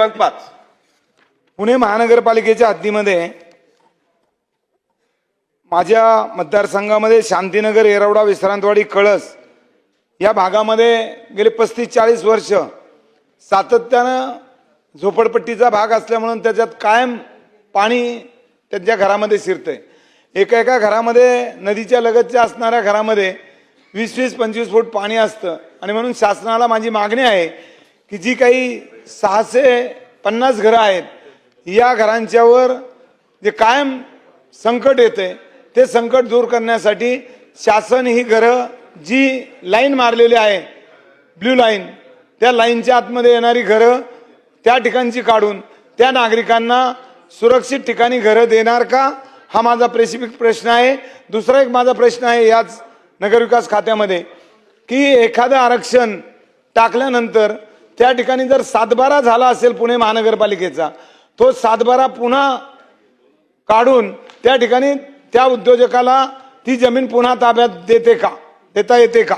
क्रमांक पाच. पुणे महानगरपालिकेच्या हद्दीमध्ये माझ्या मतदारसंघामध्ये शांतीनगर येरवडा विश्रांतवाडी कळस या भागामध्ये गेले पस्तीस चाळीस वर्ष सातत्यानं झोपडपट्टीचा भाग असल्यामुळे त्याच्यात कायम पाणी त्यांच्या घरामध्ये शिरतंय. एका एका घरामध्ये नदीच्या लगतच्या असणाऱ्या घरामध्ये वीस वीस पंचवीस फूट पाणी असतं. आणि म्हणून शासनाला माझी मागणी आहे की जी काही सहाशे पन्नास घरं आहेत या घरांच्यावर जे कायम संकट येते ते संकट दूर करण्यासाठी शासन ही घरं जी लाईन मारलेली आहे ब्ल्यू लाईन त्या लाईनच्या आतमध्ये येणारी घरं त्या ठिकाणची काढून त्या नागरिकांना सुरक्षित ठिकाणी घरं देणार का? हा माझा स्पेसिफिक प्रश्न आहे. दुसरा एक माझा प्रश्न आहे याच नगरविकास खात्यामध्ये की एखादं आरक्षण टाकल्यानंतर त्या ठिकाणी जर सातबारा झाला असेल पुणे महानगरपालिकेचा तो सातबारा पुन्हा काढून त्या ठिकाणी त्या उद्योजकाला ती जमीन पुन्हा ताब्यात देते का? देता येते का?